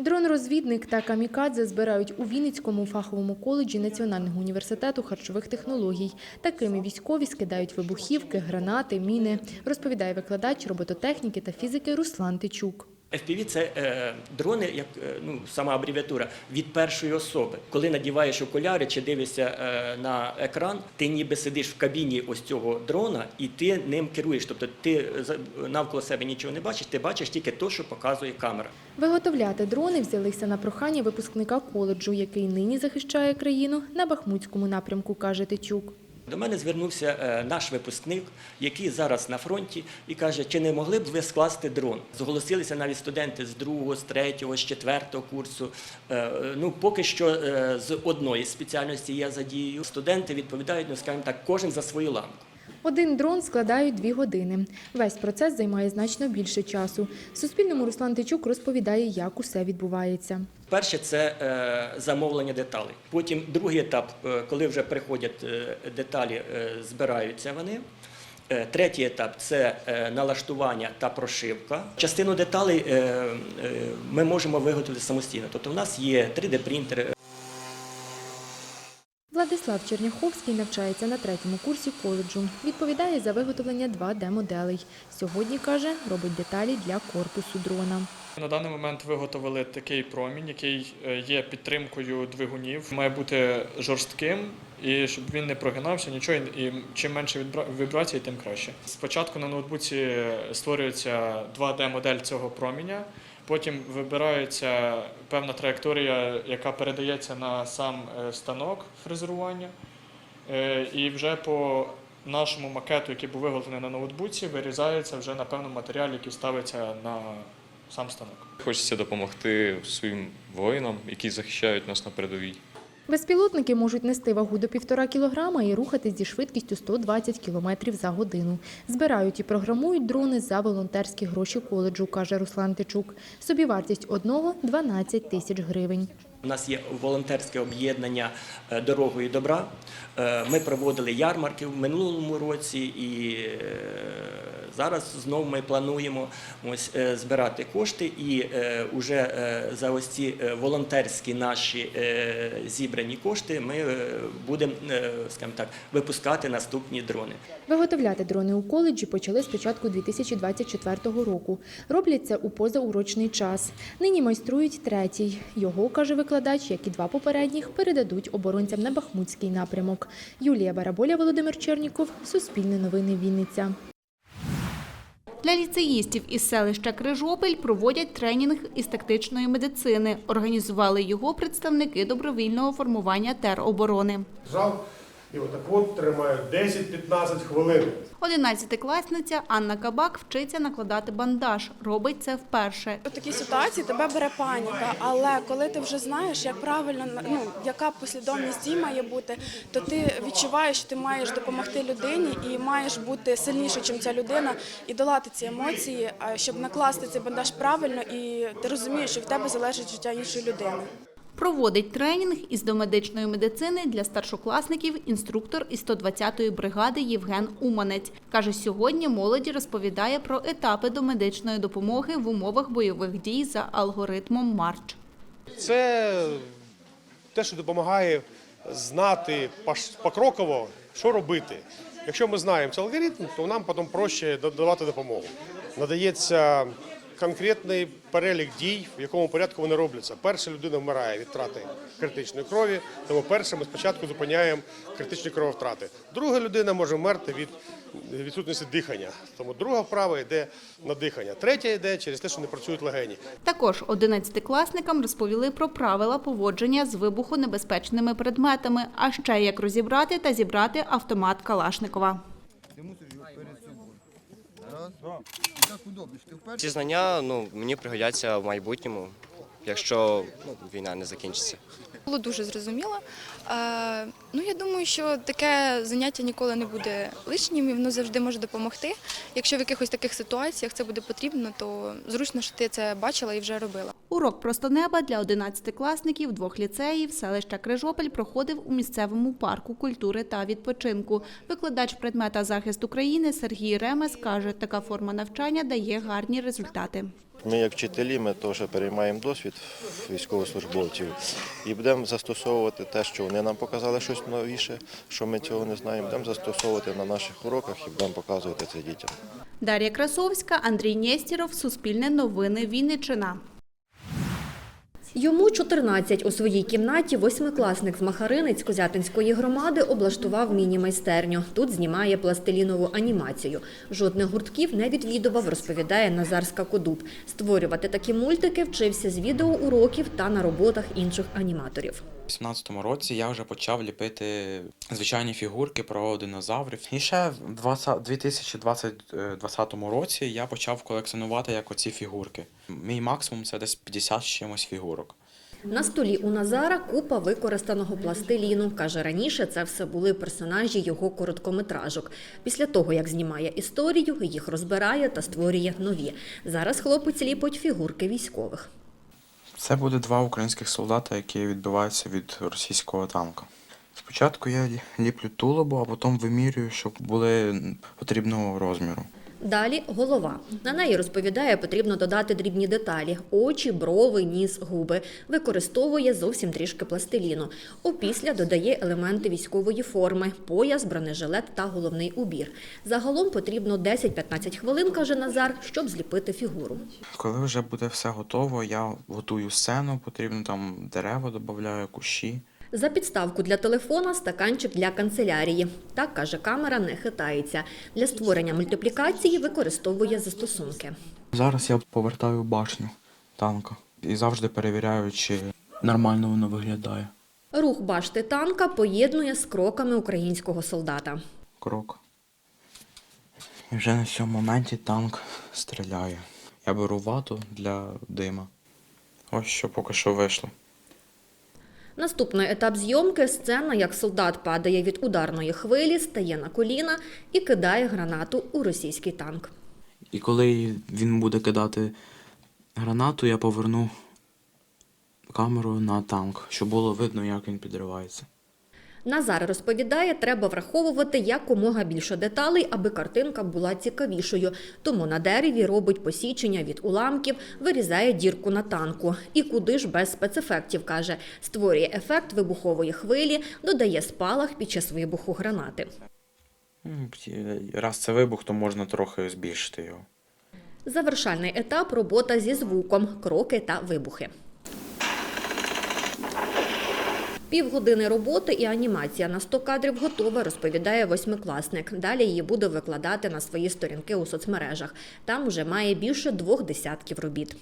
Дрон-розвідник та камікадзе збирають у Вінницькому фаховому коледжі Національного університету харчових технологій. Такими військові скидають вибухівки, гранати, міни, розповідає викладач робототехніки та фізики Руслан Тичук. FPV – це е, дрони, як е, ну, сама абревіатура, від першої особи. Коли надіваєш окуляри чи дивишся е, на екран, ти ніби сидиш в кабіні ось цього дрона і ти ним керуєш. Тобто ти за- навколо себе нічого не бачиш, ти бачиш тільки те, що показує камера. Виготовляти дрони взялися на прохання випускника коледжу, який нині захищає країну на Бахмутському напрямку, каже Тичук. До мене звернувся е, наш випускник, який зараз на фронті, і каже, чи не могли б ви скласти дрон? Зголосилися навіть студенти з другого, з третього, з четвертого курсу. Е, Ну, поки що е, з одної спеціальності я задію. Студенти відповідають, ну скажімо так, кожен за свою ланку. Один дрон складають дві години. Весь процес займає значно більше часу. Суспільному Руслан Тичук розповідає, як усе відбувається. Перше це е, замовлення деталей. Потім другий етап, е, коли вже приходять е, деталі, збираються вони. Третій етап це налаштування та прошивка. Частину деталей ми можемо виготовити самостійно. Тобто, в нас є 3D-принтер, Владислав Черняховський навчається на третьому курсі коледжу. Відповідає за виготовлення 2D-моделей. Сьогодні, каже, робить деталі для корпусу дрона. На даний момент виготовили такий промінь, який е, є підтримкою двигунів. Має бути жорстким і щоб він не прогинався, нічого і чим менше вібрацій, тим краще. Спочатку на ноутбуці створюється 2D-модель цього проміня. Потім вибирається певна траєкторія, яка передається на сам е, станок фрезерування. Е, І вже по нашому макету, який був виготовлений на ноутбуці, вирізається вже на певному матеріалі, який ставиться на сам станок. Хочеться допомогти своїм воїнам, які захищають нас на передовій. Безпілотники можуть нести вагу до півтора кілограма і рухатись зі швидкістю 120 кілометрів за годину. Збирають і програмують дрони за волонтерські гроші коледжу, каже Руслан Тичук. Собівартість одного – 12 тисяч гривень. У нас є волонтерське об'єднання е, дорогою добра. Е, Ми проводили ярмарки в минулому році, і е, зараз знову ми плануємо ось е, збирати кошти. І вже за ось ці е, волонтерські наші е, зібрані кошти ми е, будемо, е, скажімо так, випускати наступні дрони. Виготовляти дрони у коледжі почали з початку 2024 року. Роблять це у позаурочний час. Нині майструють третій. Його, каже викладач, як і два попередніх, передадуть оборонцям на Бахмутський напрямок. Юлія Бараболя, Володимир Черніков, Суспільне новини Вінниця. Для ліцеїстів із селища Крижопіль проводять тренінг із тактичної медицини. Організували його представники добровільного формування тероборони. Жав і отак от тримаю 10-15 хвилин. Одинадцятикласниця Анна Кабак вчиться накладати бандаж. Робить це вперше. У такій ситуації тебе бере паніка, але коли ти вже знаєш, як правильно ну яка послідовність дій має бути, то ти відчуваєш, що ти маєш допомогти людині і маєш бути сильніше, ніж ця людина, і долати ці емоції, а щоб накласти цей бандаж правильно, і ти розумієш, що в тебе залежить життя іншої людини. Проводить тренінг із домедичної медицини для старшокласників інструктор із 120-ї бригади Євген Уманець. Каже, сьогодні молоді розповідає про етапи домедичної допомоги в умовах бойових дій за алгоритмом Марч. Це те, що допомагає знати покроково, що робити. Якщо ми знаємо цей алгоритм, то нам потім проще давати допомогу. Надається конкретний перелік дій, в якому порядку вони робляться. Перша людина вмирає від втрати критичної крові, тому перше ми спочатку зупиняємо критичні крововтрати. Друга людина може вмерти від відсутності дихання, тому друга вправа йде на дихання. Третя йде через те, що не працюють легені. Також одинадцятикласникам розповіли про правила поводження з вибухонебезпечними предметами, а ще як розібрати та зібрати автомат Калашникова. Ти мусиш його перед собою. Раз. І так удобніше. Ці знання ну, мені пригодяться в майбутньому, якщо ну, війна не закінчиться. Було дуже зрозуміло. Е, ну, я думаю, що таке заняття ніколи не буде лишнім і воно завжди може допомогти. Якщо в якихось таких ситуаціях це буде потрібно, то зручно, що ти це бачила і вже робила. Урок просто неба для одинадцятикласників двох ліцеїв селища Крижопіль проходив у місцевому парку культури та відпочинку. Викладач предмета захист України Сергій Ремес каже, така форма навчання дає гарні результати. Ми, як вчителі, ми теж переймаємо досвід військовослужбовців і будемо застосовувати те, що вони нам показали щось новіше, що ми цього не знаємо. Будемо застосовувати на наших уроках і будемо показувати це дітям. Дар'я Красовська, Андрій Нєстіров, Суспільне новини, Вінниччина. Йому 14. У своїй кімнаті восьмикласник з Махариниць Козятинської громади облаштував міні-майстерню. Тут знімає пластилінову анімацію. Жодних гуртків не відвідував, розповідає Назар Скакодуб. Створювати такі мультики вчився з відеоуроків та на роботах інших аніматорів. У 18-му році я вже почав ліпити звичайні фігурки про динозаврів. І ще в 20 2020 році я почав колекціонувати як оці фігурки. Мій максимум це десь 50 з чимось фігурок. На столі у Назара купа використаного пластиліну. Каже, раніше це все були персонажі його короткометражок. Після того, як знімає історію, їх розбирає та створює нові. Зараз хлопець ліпить фігурки військових. Це буде два українських солдата, які відбиваються від російського танка. Спочатку я ліплю тулубу, а потім вимірюю, щоб були потрібного розміру. Далі голова. На неї розповідає, потрібно додати дрібні деталі: очі, брови, ніс, губи. Використовує зовсім трішки пластиліну. Опісля додає елементи військової форми, пояс, бронежилет та головний убір. Загалом потрібно 10-15 хвилин, каже Назар, щоб зліпити фігуру. Коли вже буде все готово, я готую сцену, потрібно там дерева додаю, кущі. За підставку для телефона стаканчик для канцелярії. Так, каже, камера не хитається. Для створення мультиплікації використовує застосунки. Зараз я повертаю башню танка і завжди перевіряю, чи нормально воно виглядає. Рух башти танка поєднує з кроками українського солдата. Крок. І вже на цьому моменті танк стріляє. Я беру вату для дима. Ось що поки що вийшло. Наступний етап зйомки сцена, як солдат падає від ударної хвилі, стає на коліна і кидає гранату у російський танк. І коли він буде кидати гранату, я поверну камеру на танк, щоб було видно, як він підривається. Назар розповідає, треба враховувати якомога більше деталей, аби картинка була цікавішою. Тому на дереві робить посічення від уламків, вирізає дірку на танку. І куди ж без спецефектів, каже, створює ефект вибухової хвилі, додає спалах під час вибуху гранати. Раз це вибух, то можна трохи збільшити його. Завершальний етап робота зі звуком, кроки та вибухи. Півгодини роботи і анімація на 100 кадрів готова, розповідає восьмикласник. Далі її буде викладати на свої сторінки у соцмережах. Там уже має більше двох десятків робіт.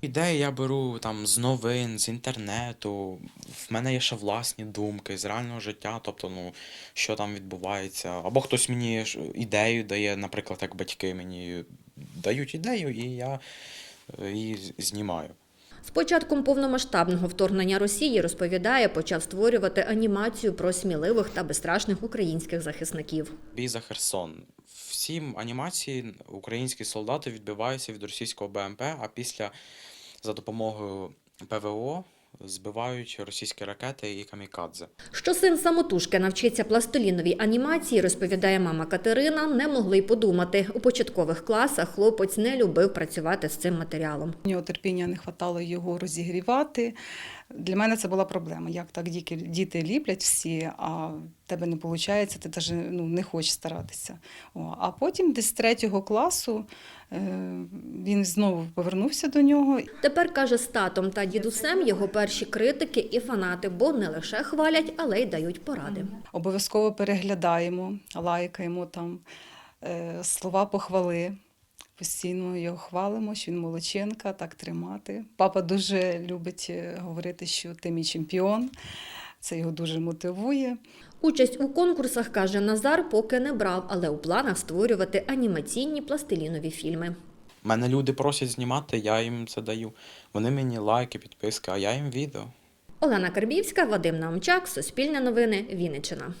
Ідеї я беру там з новин, з інтернету. В мене є ще власні думки з реального життя, тобто, ну, що там відбувається. Або хтось мені ідею дає, наприклад, як батьки мені дають ідею, і я е, її знімаю. З початком повномасштабного вторгнення Росії розповідає, почав створювати анімацію про сміливих та безстрашних українських захисників. Бій за Херсон. Всі анімації українські солдати відбиваються від російського БМП, а після за допомогою ПВО збивають російські ракети і камікадзе. Що син самотужки навчиться пластиліновій анімації, розповідає мама Катерина, не могли й подумати. У початкових класах хлопець не любив працювати з цим матеріалом. У нього терпіння не хватало його розігрівати. Для мене це була проблема. Як так діти, діти ліплять всі, а в тебе не виходить, ти навіть ну, не хочеш старатися. О, а потім десь з третього класу е, він знову повернувся до нього. Тепер каже з татом та дідусем його перші критики і фанати, бо не лише хвалять, але й дають поради. Обов'язково переглядаємо, лайкаємо там е, слова похвали. Постійно його хвалимо, що він молодчинка, так тримати. Папа дуже любить е, говорити, що ти мій чемпіон. Це його дуже мотивує. Участь у конкурсах, каже Назар, поки не брав, але у планах створювати анімаційні пластилінові фільми. Мене люди просять знімати, я їм це даю. Вони мені лайки, підписки, а я їм відео. Олена Карбівська, Вадим Наумчак, Суспільне новини, Вінниччина.